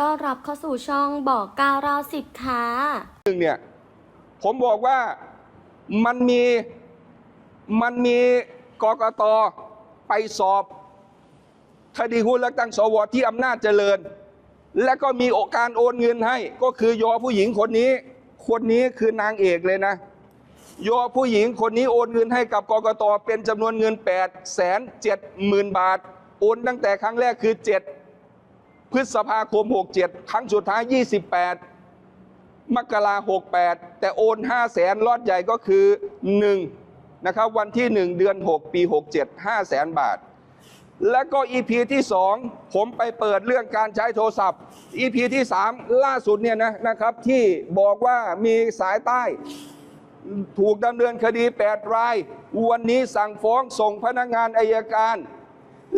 ต้อนรับเข้าสู่ช่องบอกก้าเราสิบค่ะหนึ่งเนี่ย ผมบอกว่ามันมีมันมีกกตไปสอบคดีหุ้นและตั้งสวที่อำนาจเจริญ และก็มีโอกการโอนเงินให้ ก็คือยอผู้หญิงคนนี้ คนนี้คือนางเอกเลยนะยอผู้หญิงคนนี้โอนเงินให้กับกกตเป็นจำนวนเงิน8 7 0 0 0 0 บาท โอนตั้งแต่ครั้งแรกคือ 7 พฤษภาคม 67 ครั้งสุดท้าย 28 มกราหกแปดแต่โอน5 0 0แสนลอดใหญ่ก็คือ 1 นะครับ วันที่ 1 เดือน 6 ปี 67 5 0 0แสนบาท แล้วก็ EP ที่ 2 ผมไปเปิดเรื่องการใช้โทรศัพท์ EP ที่ 3 ล่าสุดเนี่ยนะนะครับ ที่บอกว่ามีสายใต้ถูกดำเนินคดี 8 ราย วันนี้สั่งฟ้องส่งพนักงานอายการ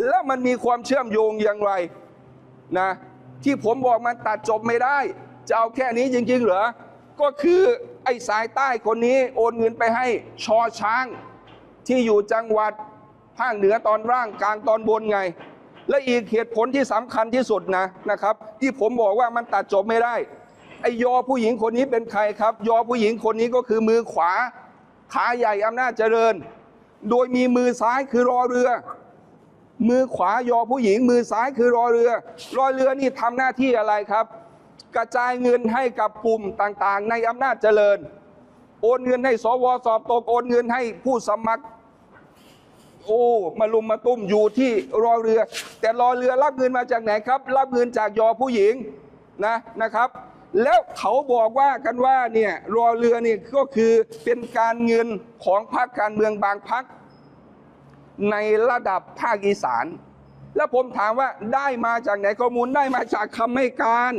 แล้วมันมีความเชื่อมโยงอย่างไร นะที่ผมบอกมันตัดจบไม่ได้ จะเอาแค่นี้จริง ๆ เหรอ ก็คือไอ้สายใต้คนนี้โอนเงินไปให้ชอช้าง ที่อยู่จังหวัดภาคเหนือตอนล่างกลางตอนบนไง และอีกเหตุผลที่สำคัญที่สุดนะนะครับ ที่ผมบอกว่ามันตัดจบไม่ได้ไอ้ยอผู้หญิงคนนี้เป็นใครครับ ยอผู้หญิงคนนี้ก็คือมือขวาขาใหญ่อำนาจเจริญ โดยมีมือซ้ายคือรอเรือ มือขวายอผู้หญิง มือซ้ายคือรอเรือ รอเรือนี่ทำหน้าที่อะไรครับ กระจายเงินให้กับกลุ่มต่างๆ ในอำนาจเจริญ โอนเงินให้สวสอบตกโอนเงินให้ผู้สมัคร โอ้มาลุมมาตุ้มอยู่ที่รอเรือ แต่รอเรือรับเงินมาจากไหนครับ รับเงินจากยอผู้หญิงนะนะครับ แล้วเขาบอกว่ากันว่าเนี่ยรอเรือนี่ก็คือเป็นการเงินของพรรคการเมืองบางพรรค ในระดับภาคอีสาน แล้วผมถามว่าได้มาจากไหนข้อมูลได้มาจากคำให้การ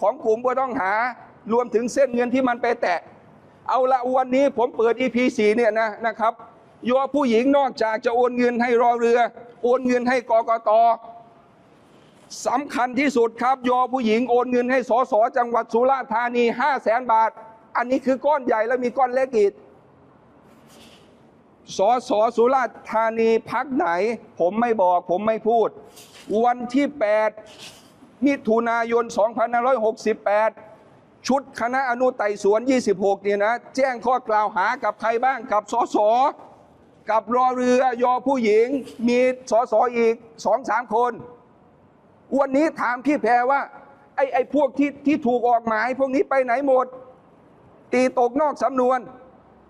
ของกลุ่มผู้ต้องหารวมถึงเส้นเงินที่มันไปแตะ เอาละวันนี้ผมเปิด EP 4เนี่ยนะนะครับยผู้หญิงนอกจากจะโอนเงินให้รอเรือ โอนเงินให้กกตสำคัญที่สุดครับยอผู้หญิงโอนเงินให้สสจังหวัดสุราษฎร์ธานี 5 0 0แสนบาท อันนี้คือก้อนใหญ่แล้วมีก้อนเล็กอีก สสสุราษฎร์ธานีพักไหน ผมไม่บอกผมไม่พูด วันที่ 8 มิถุนายน 2568 ชุดคณะอนุไต่สวน 26 เนี่ยนะ แจ้งข้อกล่าวหากับใครบ้างกับสสกับรอเรือยอผู้หญิง มีสสอีกสองสามคน วันนี้ถามพี่แพรว่า ไอ้ไอ้พวกที่ที่ถูกออกหมาย พวกนี้ไปไหนหมด ตีตกนอกสำนวน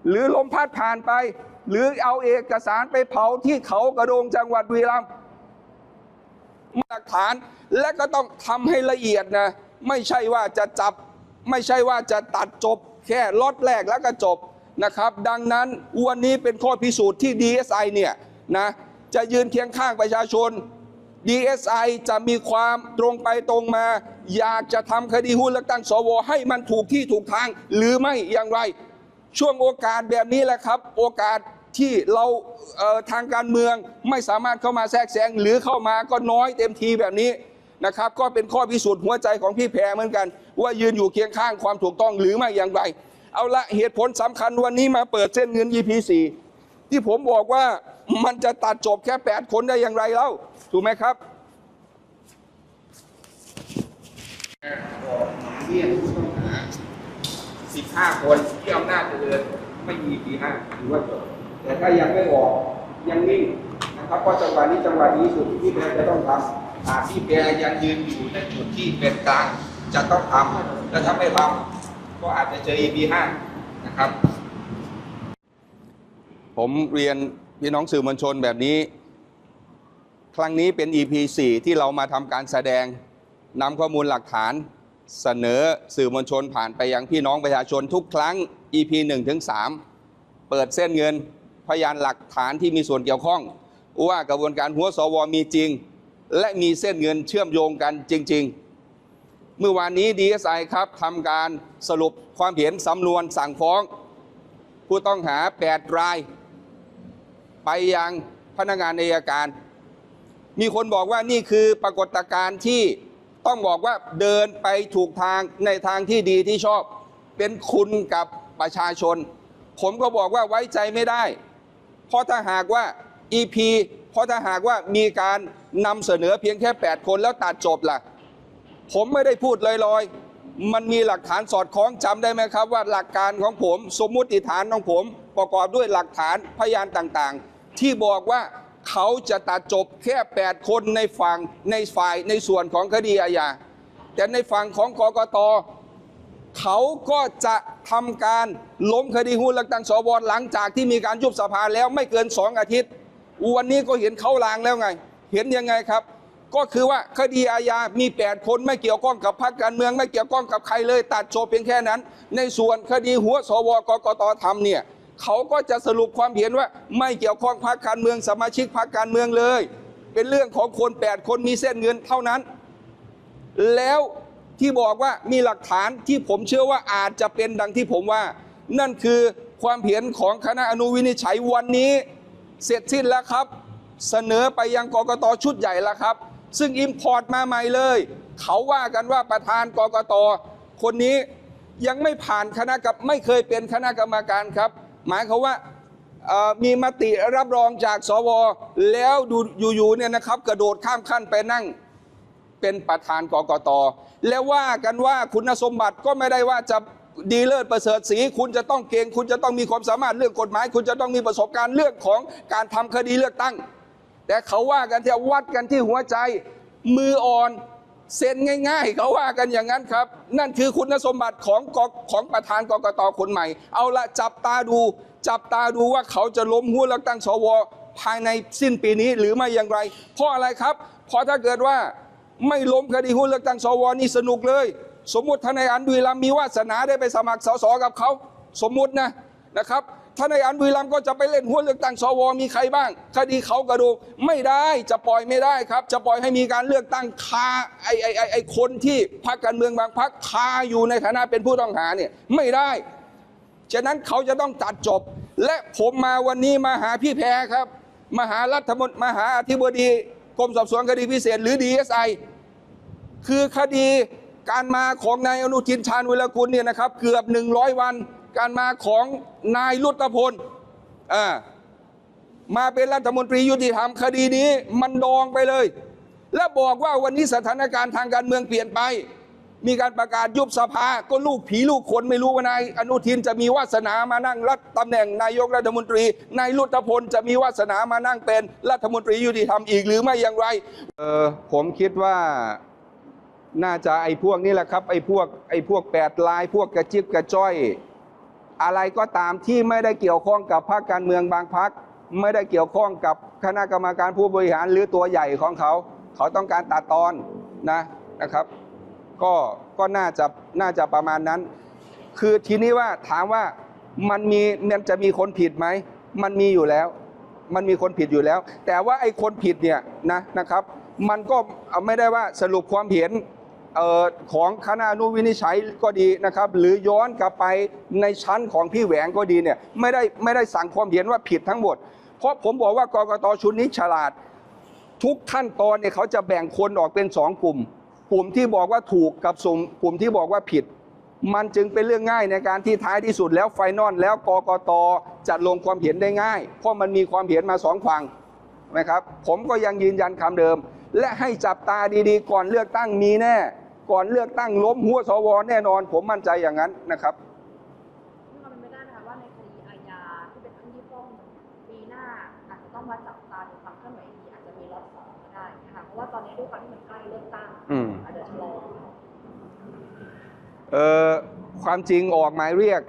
หรือลมพัดผ่านไป หรือเอาเอกสารไปเผาที่เขากระโดงจังหวัดบุรีรัมย์หลักฐานและก็ต้องทำให้ละเอียดนะ ไม่ใช่ว่าจะจับ ไม่ใช่ว่าจะตัดจบ แค่ล็อตแรกแล้วก็จบนะครับ ดังนั้นวันนี้เป็นข้อพิสูจน์ที่ DSI เนี่ยนะจะยืนเคียงข้างประชาชน DSI จะมีความตรงไปตรงมา อยากจะทำคดีหุ้นเลือกตั้งสว ให้มันถูกที่ถูกทาง หรือไม่อย่างไร ช่วงโอกาสแบบนี้แหละครับ โอกาส ที่เราเทางการเมืองไม่สามารถเข้ามาแทรกแซงหรือเข้ามาก็น้อยเต็มทีแบบนี้นะครับ ก็เป็นข้อพิสูจน์หัวใจของพี่แพรเหมือนกัน ว่ายืนอยู่เคียงข้างความถูกต้องหรือไม่อย่างไร เอาละเหตุผลสำคัญวันนี้มาเปิดเส้นเงิน EP4 ที่ผมบอกว่ามันจะตัดจบแค่ 8 คนได้อย่างไรเล่าถูกไหมครับออกหมายเรียกผู้ต้องหา15 คนที่อำนาจเจริญไม่มีปีห้าถือว่าจบ แต่ถ้ายังไม่ออกยังนิ่งนะครับเพราะจังหวะนี้จังหวะนี้สุดที่แพรจะต้องทำหากที่แพรยังยืนอยู่ในจุดที่เป็นกลางจะต้องทำและถ้าไม่ทำก็อาจจะเจอ EP 5นะครับ ผมเรียนพี่น้องสื่อมวลชนแบบนี้ ครั้งนี้เป็น EP 4 ที่เรามาทำการแสดงนำข้อมูลหลักฐานเสนอสื่อมวลชนผ่านไปยังพี่น้องประชาชนทุกครั้ง EP 1ถึง3เปิดเส้นเงิน พยานหลักฐานที่มีส่วนเกี่ยวข้อง ว่ากระบวนการหัวสวมีจริง และมีเส้นเงินเชื่อมโยงกันจริง ๆ เมื่อวานนี้ DSI ครับทำการสรุปความเห็นสำนวนสั่งฟ้อง ผู้ต้องหา 8 ราย ไปยังพนักงานอัยการ มีคนบอกว่านี่คือปรากฏการณ์ที่ต้องบอกว่าเดินไปถูกทางในทางที่ดีที่ชอบ เป็นคุณกับประชาชน ผมก็บอกว่าไว้ใจไม่ได้ เพราะถ้าหากว่า EP เพราะถ้าหากว่ามีการนำเสนอเพียงแค่ 8 คนแล้วตัดจบล่ะ ผมไม่ได้พูดลอยๆ มันมีหลักฐานสอดคล้องจำได้ไหมครับ ว่าหลักการของผม สมมุติฐานของผม ประกอบด้วยหลักฐานพยานต่างๆ ที่บอกว่าเขาจะตัดจบแค่ 8 คนในฝั่งในฝ่ายในส่วนของคดีอาญาแต่ในฝั่งของกกตเขาก็จะ ทำการล้มคดีหุ้นเลือกตั้งสวหลังจากที่มีการยุบสภาแล้วไม่เกินสองอาทิตย์ วันนี้ก็เห็นเขาลางแล้วไง เห็นยังไงครับ ก็คือว่าคดีอาญามี 8 คนไม่เกี่ยวข้องกับพรรคการเมืองไม่เกี่ยวข้องกับใครเลย ตัดโจบเพียงแค่นั้น ในส่วนคดีหัวสวกกตทำเนี่ยเขาก็จะสรุปความเห็นว่าไม่เกี่ยวข้องพรรคการเมืองสมาชิกพรรคการเมืองเลย เป็นเรื่องของคน 8 คนมีเส้นเงินเท่านั้น แล้ว ที่บอกว่ามีหลักฐานที่ผมเชื่อว่าอาจจะเป็นดังที่ผมว่า นั่นคือความเห็นของคณะอนุวินิจฉัยวันนี้เสร็จสิ้นแล้วครับ เสนอไปยังกกตชุดใหญ่แล้วครับ ซึ่งอิมพอร์ตมาใหม่เลย เขาว่ากันว่าประธานกกตคนนี้ยังไม่ผ่านคณะกับไม่เคยเป็นคณะกรรมการครับ หมายเขาว่ามีมติรับรองจากสวแล้วดูอยู่ๆเนี่ยนะครับ กระโดดข้ามขั้นไปนั่ง เป็นประธานกกต แล้วว่ากันว่าคุณสมบัติก็ไม่ได้ว่าจะดีเลิศประเสริฐสีคุณจะต้องเก่งคุณจะต้องมีความสามารถเรื่องกฎหมาย คุณจะต้องมีประสบการณ์เรื่องของการทำคดีเลือกตั้ง แต่เขาว่ากันที่วัดกันที่หัวใจมืออ่อนเซ็นง่าย ๆ เขาว่ากันอย่างนั้นครับ นั่นคือคุณสมบัติของกของประธานกกตคนใหม่ เอาละจับตาดู จับตาดูว่าเขาจะล้มหัวเลือกตั้งสวภายในสิ้นปีนี้หรือไม่อย่างไร เพราะอะไรครับ เพราะถ้าเกิดว่า ไม่ล้มคดีหุ้นเลือกตั้งสวนี่สนุกเลย สมมติทนายอันบุรีรัมมีวาสนาได้ไปสมัครสสกับเขาสมมุตินะนะครับทนายอันบุรีรัมก็จะไปเล่นหุ้นเลือกตั้งสวมีใครบ้าง คดีเขากระดูกไม่ได้จะปล่อยไม่ได้ครับ จะปล่อยให้มีการเลือกตั้งคาไอไอไอไอคนที่พรรคการเมืองบางพรรคคาอยู่ในฐานะเป็นผู้ต้องหาเนี่ยไม่ได้ฉะนั้นเขาจะต้องตัดจบ และผมมาวันนี้มาหาพี่แพรครับ มาหารัฐมนตรีมาหาอธิบดี รมสอบสวนคดีพิเศษ หรือ DSI คือคดีการมาของนายอนุทินชาญวิรกุลเนี่ยนะครับเกือบ 100 วัน การมาของนายรุตพลอ่ามาเป็นรัฐมนตรียุติธรรมคดีนี้มันดองไปเลย และบอกว่าวันนี้สถานการณ์ทางการเมืองเปลี่ยนไป มีการประกาศยุบสภา ก็ลูกผีลูกคนไม่รู้ว่านายอนุทินจะมีวาสนามานั่งรัฐตำแหน่งนายกรัฐมนตรีนายรุตพลจะมีวาสนามานั่งเป็นรัฐมนตรียุติธรรมอีกหรือไม่อย่างไรเออผมคิดว่าน่าจะไอ้พวกนี้แหละครับไอ้พวกไอ้พวกแปดลายพวกกระจิบกระจ้อย อะไรก็ตามที่ไม่ได้เกี่ยวข้องกับพรรคการเมืองบางพรรคไม่ได้เกี่ยวข้องกับคณะกรรมการผู้บริหารหรือตัวใหญ่ของเขา เขาต้องการตัดตอนนะนะครับ ก็ก็น่าจะน่าจะประมาณนั้น คือทีนี้ว่าถามว่ามันมีมันจะมีคนผิดไหมมันมีอยู่แล้ว มันมีคนผิดอยู่แล้ว แต่ว่าไอ้คนผิดเนี่ยนะนะครับ มันก็ไม่ได้ว่าสรุปความเห็นออของคณะนุวินิจฉัยก็ดีนะครับ หรือย้อนกลับไปในชั้นของพี่แหวงก็ดีเนี่ยไม่ได้ไม่ได้สั่งความเห็นว่าผิดทั้งหมด เพราะผมบอกว่ากรกตชุดนี้ฉลาด ทุกขั้นตอนเนี่ยเขาจะแบ่งคนออกเป็นสองกลุ่ม กลุ่มที่บอกว่าถูกกับสุ่มกลุ่มที่บอกว่าผิด มันจึงเป็นเรื่องง่ายในการที่ท้ายที่สุดแล้วไฟนอลแล้วกกตจะลงความเห็นได้ง่าย เพราะมันมีความเห็นมาสองฝั่งนะครับผมก็ยังยืนยันคำเดิม และให้จับตาดีๆ ก่อนเลือกตั้งมีแน่ ก่อนเลือกตั้งล้มหัวสวแน่นอน ผมมั่นใจอย่างนั้นนะครับมีความเป็นไปได้นะคะว่าในคดีอาญาที่เป็นคดีฟ้องปีหน้าอาจจะต้องมาจับตาดูความเคลื่อนไหวอีกอาจจะมีรอบสองก็ได้นะคะเพราะว่าตอนนี้ด้วยความที่มันใกล้เลือกตั้ง อืม อาจจะชะลอ เอ่อ ความจริงออกหมายเรียก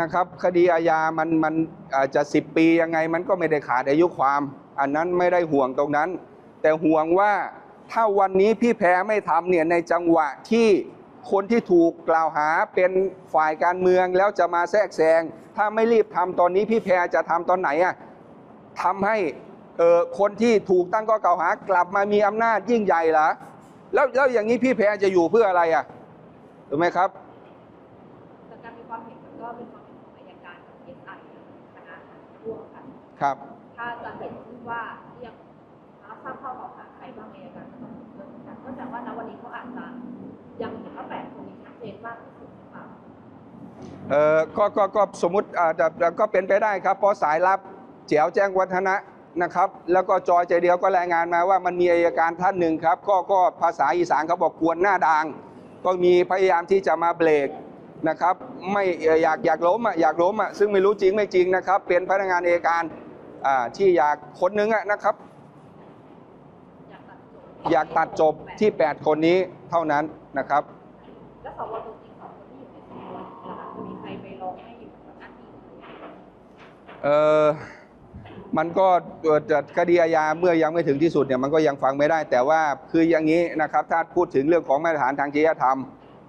นะครับ คดีอาญามันมันอาจจะ 10 ปียังไงมันก็ไม่ได้ขาดอายุความ อันนั้นไม่ได้ห่วงตรงนั้น แต่ห่วงว่าถ้าวันนี้พี่แพ้ไม่ทำเนี่ยในจังหวะที่คนที่ถูกกล่าวหาเป็นฝ่ายการเมืองแล้วจะมาแทรกแซง ถ้าไม่รีบทำตอนนี้พี่แพรจะทำตอนไหนอะทำให้เออคนที่ถูกตั้งข้อกล่าวหากลับมามีอำนาจยิ่งใหญ่เหรอแล้วแล้วอย่างนี้พี่แพรจะอยู่เพื่ออะไรอะถูกไหมครับ ครับ ถ้าจะเห็นว่าเรียกรับทราบข้อกล่าวหาใครบ้างอัยการก็ต้องเริ่มกันก็แสดงว่าณวันนี้เขาอาจจะยังเห็นว่าแปดคนนี้ชัดเจนมากที่สุดหรือเปล่าเออก็ก็ก็สมมติอาจจะก็เป็นไปได้ครับ เพราะสายลับเจียวแจ้งวัฒนะนะครับ แล้วก็จอยใจเดียวก็รายงานมาว่ามันมีอายการท่านหนึ่งครับ ก็ก็ภาษาอีสานเขาบอกกวนหน้าด่าง ก็มีพยายามที่จะมาเบรกนะครับ ไม่เอ่ออยากอยากล้มอะอยากล้มอะซึ่งไม่รู้จริงไม่จริงนะครับ เป็นพนักงานเอกการ อ่าที่อยากคนนึงอะนะครับอยากตัดจบอยากตัดจบที่ 8 คนนี้เท่านั้นนะครับ แล้วสวตัวจริงสองคนที่อยู่ในสวนนะคะจะมีใครไปร้องให้อยู่กับหน้าที่เออมันก็เอ่อจะคดีอาญาเมื่อยังไม่ถึงที่สุดเนี่ยมันก็ยังฟังไม่ได้ แต่ว่าคืออย่างนี้นะครับ ถ้าพูดถึงเรื่องของมาตรฐานทางจริยธรรม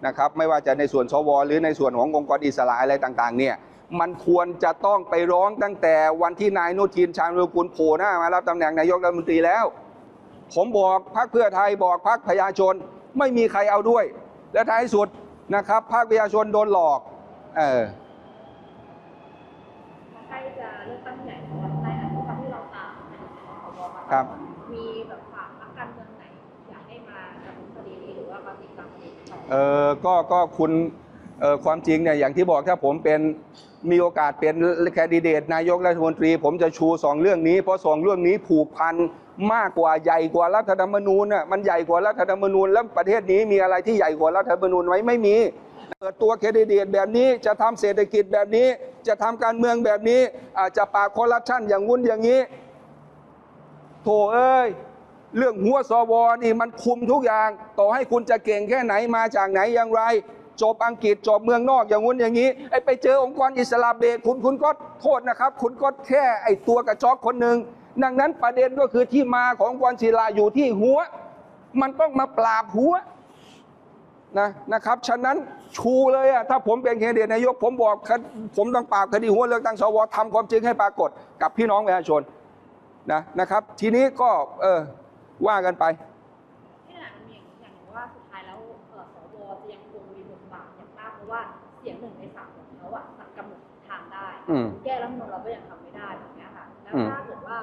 นะครับ ไม่ว่าจะในส่วนสวหรือในส่วนขององค์กรอิสระอะไรต่าง ๆ เนี่ย มันควรจะต้องไปร้องตั้งแต่วันที่นายอนุทินชาญวิรุกุลโผล่หน้ามารับตำแหน่งนายกรัฐมนตรีแล้ว ผมบอกพรรคเพื่อไทยบอกพรรคประชาชนไม่มีใครเอาด้วย และท้ายสุดนะครับพรรคประชาชนโดนหลอก เออใกล้จะเลือกตั้งใหญ่แล้วในอันที่ที่เราตามสวมาครับมีแบบฝากพรรคการเมืองไหนอยากให้มาดำเนินคดีนี้หรือว่ามาติดตามคดีต่อเออก็ก็คุณเออความจริงเนี่ยอย่างที่บอกถ้าผมเป็น มีโอกาสเป็นแคนดิเดตนายกรัฐมนตรี ผมจะชูสองเรื่องนี้ เพราะสองเรื่องนี้ผูกพันมากกว่าใหญ่กว่ารัฐธรรมนูญน่ะมันใหญ่กว่ารัฐธรรมนูญแล้วประเทศนี้มีอะไรที่ใหญ่กว่ารัฐธรรมนูญไหมไม่มีเปิดตัวแคนดิเดตแบบนี้จะทำเศรษฐกิจแบบนี้ จะทำการเมืองแบบนี้อาจจะปราบคอร์รัปชันอย่างงุ้นอย่างนี้โถเอ้ยเรื่องหัวสวนี่มันคุมทุกอย่าง ต่อให้คุณจะเก่งแค่ไหนมาจากไหนอย่างไร จบอังกฤษจบเมืองนอกอย่างงู้นอย่างนี้ไอ้ไปเจอองค์กรอิสระเบรกคุณคุณก็โทษนะครับ คุณก็แค่ไอ้ตัวกระจอกคนหนึ่งดังนั้นประเด็นก็คือที่มาขององค์กรศิลาอยู่ที่หัว มันต้องมาปราบหัวนะนะครับ ฉะนั้นชูเลยอะถ้าผมเป็นแคนดิเดตนายก ผมบอกผมต้องปราบคดีหัวเลือกตั้งสวทำความจริงให้ปรากฏกับพี่น้องประชาชนนะนะครับ ทีนี้ก็เออว่ากันไป สียงหนึ่งในสามของเขาอะกำหนดทางได้ อืม แก้รัฐธรรมนูญเราก็ยังทำไม่ได้แบบเนี้ยค่ะ แล้วอืม ถ้าเกิดว่า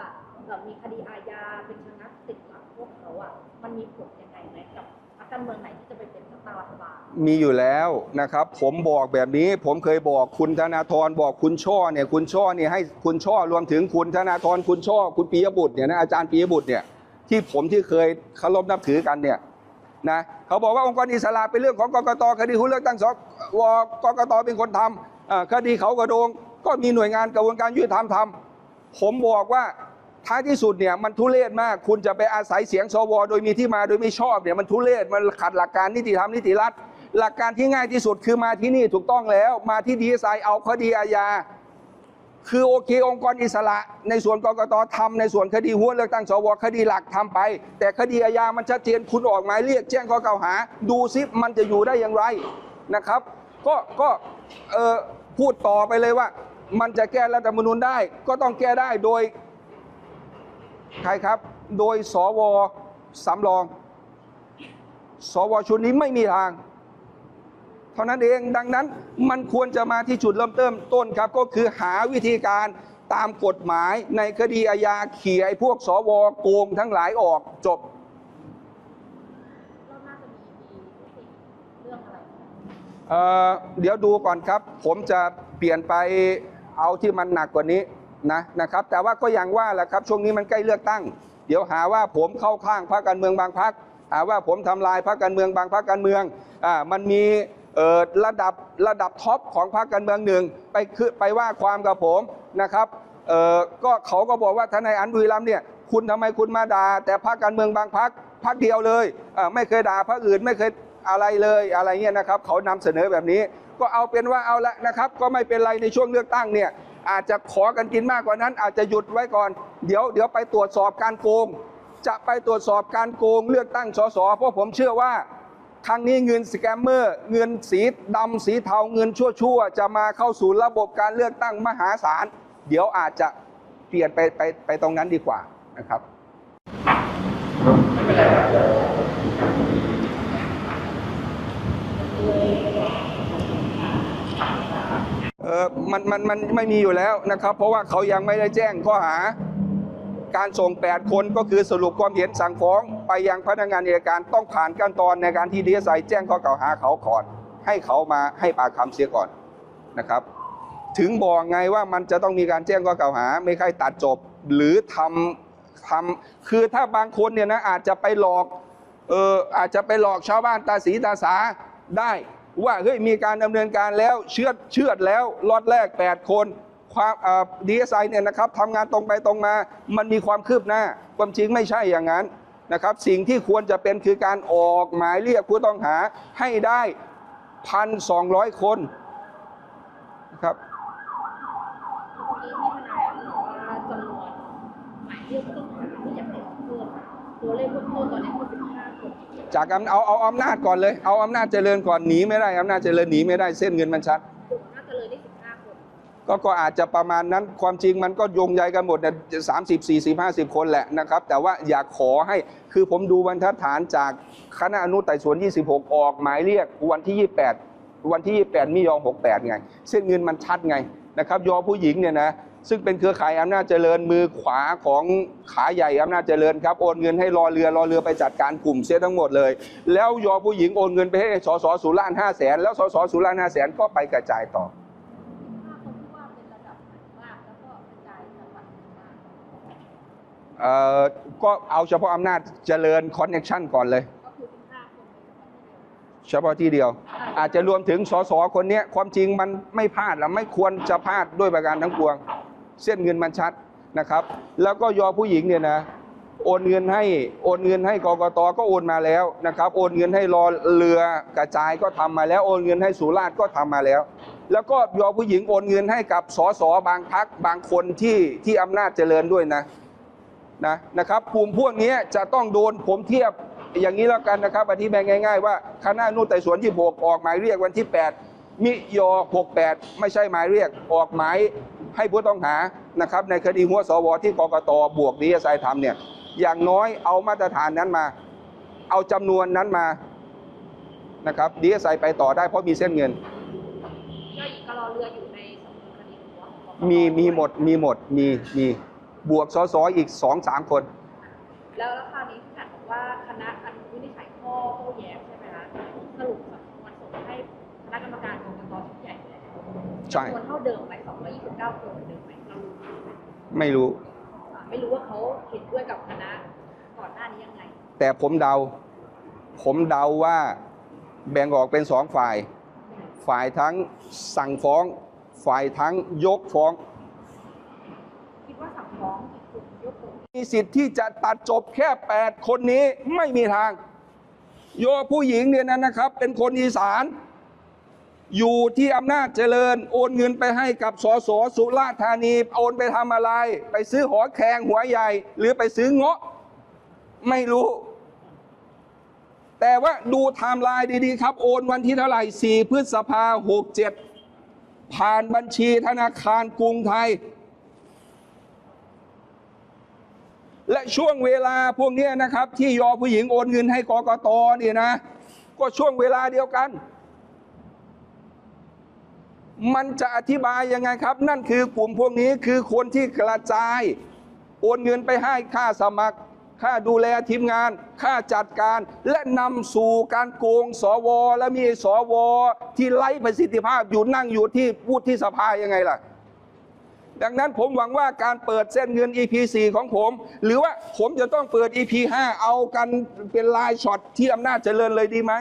เอ่อมีคดีอาญาเป็นชนักติดหลังพวกเขาอะมันมีผลยังไงไหมกับพรรคการเมืองไหนที่จะไปเป็นรัฐบาลรัฐบาล มีอยู่แล้วนะครับ ผมบอกแบบนี้ ผมเคยบอกคุณธนาธรบอกคุณช่อเนี่ยคุณช่อเนี่ยให้คุณช่อรวมถึงคุณธนาธรคุณช่อคุณปียบุตรเนี่ยนะอาจารย์ปียบุตรเนี่ยที่ผมที่เคยเคารพนับถือกันเนี่ย นะเขาบอกว่าองค์กรอิสระเป็นเรื่องของกกตคดีหุ้นเลือกตั้งสวกกตเป็นคนทำคดีเขากระโดง ก็มีหน่วยงานกระบวนการยุติธรรมทำผมบอกว่าท้ายที่สุดเนี่ยมันทุเรศมาก คุณจะไปอาศัยเสียงสวโดยมีที่มาโดยไม่ชอบเนี่ยมันทุเรศมันขัดหลักการนิติธรรมนิติรัฐ หลักการที่ง่ายที่สุดคือมาที่นี่ถูกต้องแล้ว มาที่ดีไซน์เอาคดีอาญา คือโอเค องค์กรอิสระ ในส่วนกรกตทำในส่วนคดีหัวเลือกตั้งสวคดีหลักทำไป แต่คดีอาญามันชัดเจนคุณออกหมายเรียกแจ้งข้อกล่าวหา ดูซิมันจะอยู่ได้อย่างไรนะครับ ก็ก็เออพูดต่อไปเลยว่า มันจะแก้รัฐธรรมนูญได้ ก็ต้องแก้ได้โดยใครครับ โดยสวสำรอง สวชุดนี้ไม่มีทาง เท่านั้นเองดังนั้นมันควรจะมาที่จุดเริ่มต้นต้นครับ ก็คือหาวิธีการตามกฎหมายในคดีอาญาเขี่ยไอ้พวกสวโกงทั้งหลายออกจบเราน่าจะมีมียุติเรื่องอะไรไหมเอ่อเดี๋ยวดูก่อนครับ ผมจะเปลี่ยนไปเอาที่มันหนักกว่านี้นะนะครับ แต่ว่าก็อย่างว่าแหละครับ ช่วงนี้มันใกล้เลือกตั้ง เดี๋ยวหาว่าผมเข้าข้างพรรคการเมืองบางพรรคหาว่าผมทำลายพรรคการเมืองบางพรรคการเมืองอ่ามันมีเอ่อ ระดับระดับท็อปของพรรคการเมืองหนึ่งไปคือไปว่าความกับผมนะครับเออก็เขาก็บอกว่าทนายอันบุรีรัมเนี่ยคุณทำไมคุณมาด่าแต่พรรคการเมืองบางพรรคพรรคเดียวเลยไม่เคยด่าพรรคอื่นไม่เคยอะไรเลยอะไรเงี้ยนะครับเขานำเสนอแบบนี้ ก็เอาเป็นว่าเอาละนะครับ ก็ไม่เป็นไรในช่วงเลือกตั้งเนี่ยอาจจะขอกันกินมากกว่านั้น อาจจะหยุดไว้ก่อน เดี๋ยวเดี๋ยวไปตรวจสอบการโกง จะไปตรวจสอบการโกงเลือกตั้งสสเพราะผมเชื่อว่า ครั้งนี้เงินสแกมเมอร์ เงินสีดำสีเทาเงินชั่วๆ จะมาเข้าสู่ระบบการเลือกตั้งมหาศาล เดี๋ยวอาจจะเปลี่ยนไปไปไปตรงนั้นดีกว่านะครับเออมันมันมันไม่มีอยู่แล้วนะครับ เพราะว่าเขายังไม่ได้แจ้งข้อหา การส่ง 8 คนก็คือสรุปความเห็นสั่งฟ้องไปยังพนักงานอัยการต้องผ่านขั้นตอนในการที่ดีเอสไอแจ้งข้อกล่าวหาเขาก่อน ให้เขามาให้ปากคำเสียก่อนนะครับ ถึงบอกไงว่ามันจะต้องมีการแจ้งข้อกล่าวหา ไม่ใช่ตัดจบหรือทำทำคือถ้าบางคนเนี่ยนะอาจจะไปหลอกเอออาจจะไปหลอกชาวบ้านตาสีตาสาได้ว่าเฮ้ยมีการดำเนินการแล้วเชื่อดเชื่อดแล้วล็อตแรก 8 คน ความดีเอสไอเนี่ยนะครับทำงานตรงไปตรงมา มันมีความคืบหน้า ความจริงไม่ใช่อย่างนั้นนะครับ สิ่งที่ควรจะเป็นคือการออกหมายเรียกผู้ต้องหาให้ได้พันสองร้อยคนนะครับเมื่อกี้ที่ทนายบอกว่าจำนวนหมายเรียกผู้ต้องหากนั้นเอาเอาอำนาจก่อนเลย เอาอำนาจเจริญก่อนหนีไม่ได้อำนาจเจริญหนีไม่ได้เส้นเงินมันชัด ก็ก็อาจจะประมาณนั้นความจริงมันก็โยงใยกันหมดสามสิบสี่สิบห้าสิบคนแหละนะครับ แต่ว่าอยากขอให้คือผมดูบรรทัดฐานจากคณะอนุไต่สวน 26 ออกหมายเรียกวันที่ 28 วันที่ 28 มิยอง 68 ไง เส้นเงินมันชัดไงนะครับยอผู้หญิงเนี่ยนะซึ่งเป็นเครือข่ายอำนาจเจริญมือขวาของขาใหญ่อำนาจเจริญครับโอนเงินให้รอเรือรอเรือไปจัดการกลุ่มเสียทั้งหมดเลย แล้วยอผู้หญิงโอนเงินไปให้สสสุรานห้าแสนแล้วสสสุรานห้าแสนก็ไปกระจายต่อ 15คนที่ว่าเป็นระดับไหนบ้างแล้วก็กระจายจังหวัดไหนบ้าง เอ่อก็เอาเฉพาะอำนาจเจริญคอนเน็ชันก่อนเลย ก็คือ15คนในจังหวัดที่เดียว เฉพาะที่เดียว อาจจะรวมถึงสสคนเนี้ยความจริงมันไม่พลาดและไม่ควรจะพลาดด้วยประการทั้งปวง เส้นเงินมันชัดนะครับ แล้วก็ยอผู้หญิงเนี่ยนะโอนเงินให้โอนเงินให้กกตก็โอนมาแล้วนะครับ โอนเงินให้รอเรือกระจายก็ทำมาแล้วโอนเงินให้สุราษฎร์ก็ทำมาแล้ว แล้วก็ยอผู้หญิงโอนเงินให้กับสสบางพักบางคนที่ที่อำนาจเจริญด้วยนะ นะนะครับกลุ่มพวกนี้จะต้องโดนผมเทียบอย่างนี้แล้วกันนะครับอธิบายง่าย ๆ ว่าคณะนุไต่สวน26ออกหมายเรียกวันที่ 8 มิยอ68 ไม่ใช่หมายเรียกออกหมายให้ผู้ต้องหานะครับในคดีหัวสวที่กกตบวกดีเอสไอทำเนี่ยอย่างน้อยเอามาตรฐานนั้นมา เอาจำนวนนั้นมานะครับดีเอสไอไปต่อได้เพราะมีเส้นเงินก็อีกก็รอเรืออยู่ในสำนวนคดีหัวของปปมีมีหมดมีหมดมีมี บวกสสอีก2-3คนแล้วคราวนี้ที่แพทย์บอกว่าคณะอนุวินิจฉัยข้อโต้แย้งใช่ไหมคะสรุปสำนวนส่งให้คณะกรรมการกรกตชุดใหญ่แล้วใช่จำนวนเท่าเดิมไหม229คนเหมือนเดิมไหมเรารู้ไหมไม่รู้ ไม่รู้ว่าเขาเห็นด้วยกับคณะก่อนหน้านี้ยังไง แต่ผมเดา ผมเดาว่าแบ่งออกเป็นสองฝ่าย ฝ่ายทั้งสั่งฟ้อง ฝ่ายทั้งยกฟ้อง คิดว่าสั่งองกี่กลุ่มยกกลุ่มมีสิทธิ์ที่จะตัดจบแค่ 8 คนนี้ไม่มีทาง โยผู้หญิงเนี่ยนะนะครับ เป็นคนอีสาน อยู่ที่อำนาจเจริญ โอนเงินไปให้กับสสสุราษฎร์ธานี โอนไปทำอะไร ไปซื้อหอแขงหัวใหญ่ หรือไปซื้อเงาะ ไม่รู้ แต่ว่าดูไทม์ไลน์ดีๆครับ โอนวันที่เท่าไหร่ 4 พฤษภา67ผ่านบัญชีธนาคารกรุงไทย และช่วงเวลาพวกนี้นะครับ ที่ยอผู้หญิงโอนเงินให้กกตเนี่ยนะ ก็ช่วงเวลาเดียวกัน มันจะอธิบายยังไงครับ นั่นคือกลุ่มพวกนี้คือคนที่กระจาย โอนเงินไปให้ค่าสมัคร ค่าดูแลทีมงาน ค่าจัดการ และนำสู่การโกงสว และมีสว ที่ไร้ประสิทธิภาพอยู่นั่งอยู่ที่วุฒิสภายังไงล่ะ ดังนั้นผมหวังว่าการเปิดเส้นเงิน EP 4ของผม หรือว่าผมจะต้องเปิด EP 5เอากันเป็นลายช็อตที่อำนาจเจริญเลยดีไหม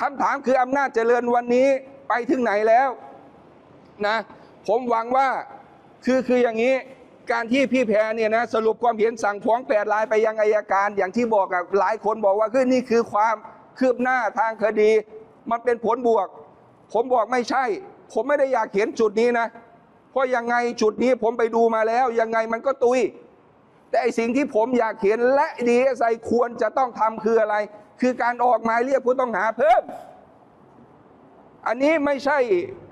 คำถามคืออำนาจเจริญวันนี้ไปถึงไหนแล้วนะผมหวังว่าคือคืออย่างนี้การที่พี่แพรเนี่ยนะสรุปความเห็นสั่งฟ้องแปดรายไปยังอายการ อย่างที่บอกอะหลายคนบอกว่าคือนี่คือความคืบหน้าทางคดี มันเป็นผลบวก ผมบอกไม่ใช่ ผมไม่ได้อยากเห็นจุดนี้นะ เพราะยังไงจุดนี้ผมไปดูมาแล้ว ยังไงมันก็ตุย แต่ไอสิ่งที่ผมอยากเห็นและดีเอสไอควรจะต้องทำคืออะไร คือการออกหมายเรียกผู้ต้องหาเพิ่ม อันนี้ไม่ใช่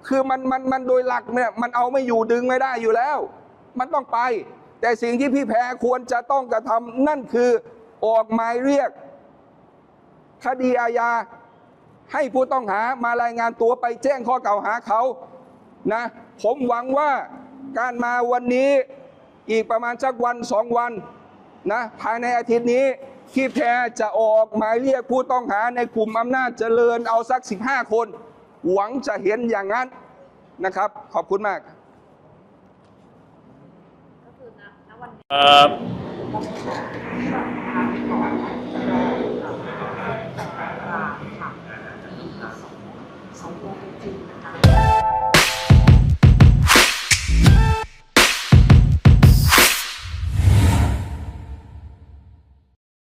คือมันมันมันโดยหลักเนี่ยมันเอาไม่อยู่ดึงไม่ได้อยู่แล้ว มันต้องไป แต่สิ่งที่พี่แพรควรจะต้องกระทำนั่นคือออกหมายเรียก คดีอาญาให้ผู้ต้องหามารายงานตัวไปแจ้งข้อกล่าวหาเขา นะ ผมหวังว่าการมาวันนี้อีกประมาณสักวันสองวันนะภายในอาทิตย์นี้ที่แพรจะออกหมายเรียกผู้ต้องหาในกลุ่มอำนาจเจริญเอาสัก 15 คน หวังจะเห็นอย่างนั้นนะครับ ขอบคุณมากก็คือ